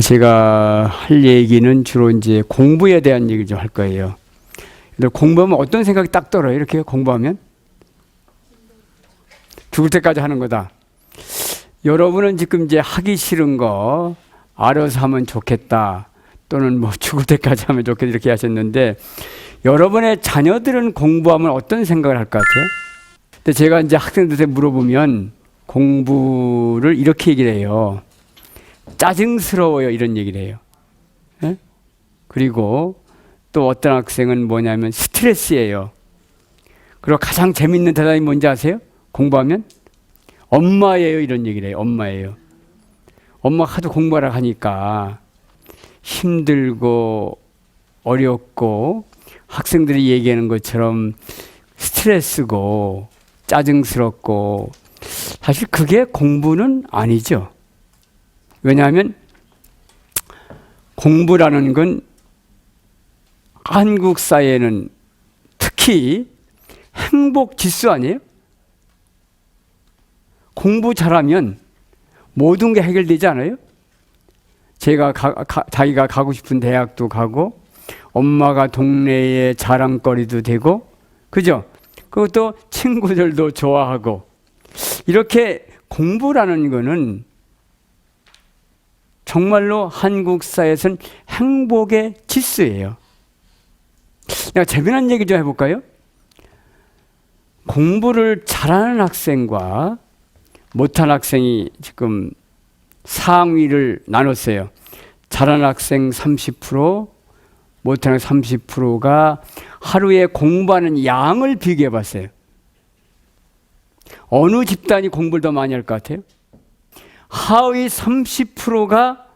제가 할 얘기는 주로 이제 공부에 대한 얘기를 좀 할 거예요. 근데 공부하면 어떤 생각이 딱 들어요? 이렇게 공부하면 죽을 때까지 하는 거다. 여러분은 지금 이제 하기 싫은 거 알아서 하면 좋겠다. 또는 뭐 죽을 때까지 하면 좋겠다 이렇게 하셨는데 여러분의 자녀들은 공부하면 어떤 생각을 할 것 같아요? 근데 제가 이제 학생들한테 물어보면 공부를 이렇게 얘기를 해요. 짜증스러워요 이런 얘기를 해요. 예? 그리고 또 어떤 학생은 뭐냐면 스트레스예요. 그리고 가장 재밌는 대답이 뭔지 아세요? 공부하면 엄마예요 이런 얘기를 해요. 엄마예요. 엄마 하도 공부하라 하니까 힘들고 어렵고 학생들이 얘기하는 것처럼 스트레스고 짜증스럽고 사실 그게 공부는 아니죠. 왜냐하면 공부라는 건 한국 사회에는 특히 행복 지수 아니에요? 공부 잘하면 모든 게 해결되지 않아요? 제가 가, 가, 자기가 가고 싶은 대학도 가고 엄마가 동네의 자랑거리도 되고 그죠? 그것도 친구들도 좋아하고 이렇게 공부라는 거는 정말로 한국 사회에서는 행복의 지수예요. 내가 재미난 얘기 좀 해볼까요? 공부를 잘하는 학생과 못한 학생이 지금 상위를 나눴어요. 잘하는 학생 30%, 못하는 30%가 하루에 공부하는 양을 비교해 봤어요. 어느 집단이 공부를 더 많이 할 것 같아요? 하위 30%가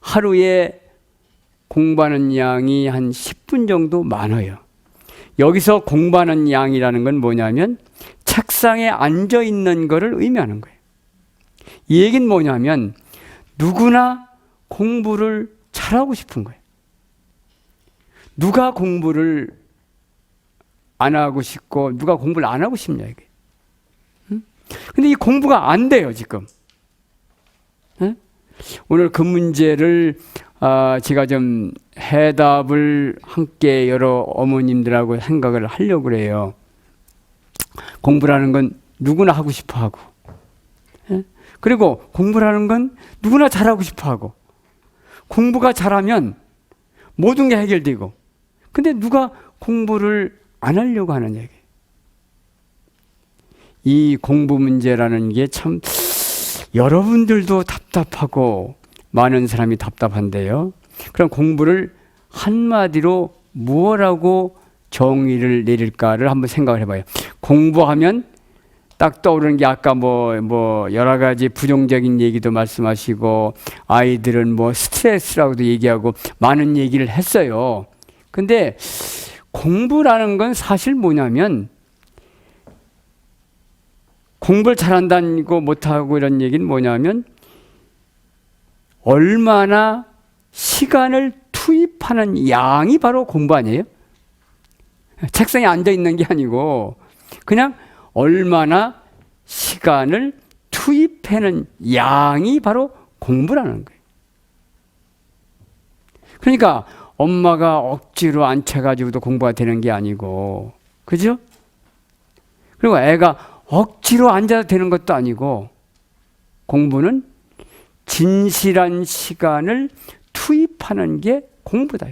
하루에 공부하는 양이 한 10분 정도 많아요. 여기서 공부하는 양이라는 건 뭐냐면 책상에 앉아 있는 것을 의미하는 거예요. 이 얘기는 뭐냐면 누구나 공부를 잘하고 싶은 거예요. 누가 공부를 안 하고 싶고 누가 공부를 안 하고 싶냐 이게. 응? 근데 이 공부가 안 돼요 지금. 응? 오늘 그 문제를 아, 제가 좀 해답을 함께 여러 어머님들하고 생각을 하려고 그래요. 공부라는 건 누구나 하고 싶어 하고. 예? 그리고 공부라는 건 누구나 잘하고 싶어 하고. 공부가 잘하면 모든 게 해결되고. 근데 누가 공부를 안 하려고 하는 얘기. 이 공부 문제라는 게 참 여러분들도 답답하고 많은 사람이 답답한데요. 그럼 공부를 한마디로 무엇라고 정의를 내릴까를 한번 생각을 해봐요. 공부하면 딱 떠오르는 게 아까 뭐, 뭐, 여러 가지 부정적인 얘기도 말씀하시고, 아이들은 뭐 스트레스라고도 얘기하고, 많은 얘기를 했어요. 근데 공부라는 건 사실 뭐냐면, 공부를 잘한다고 못하고 이런 얘기는 뭐냐면, 얼마나 시간을 투입하는 양이 바로 공부 아니에요? 책상에 앉아 있는 게 아니고 그냥 얼마나 시간을 투입하는 양이 바로 공부라는 거예요. 그러니까 엄마가 억지로 앉혀가지고도 공부가 되는 게 아니고, 그죠? 그리고 애가 억지로 앉아도 되는 것도 아니고, 공부는 진실한 시간을 투입하는 게 공부다.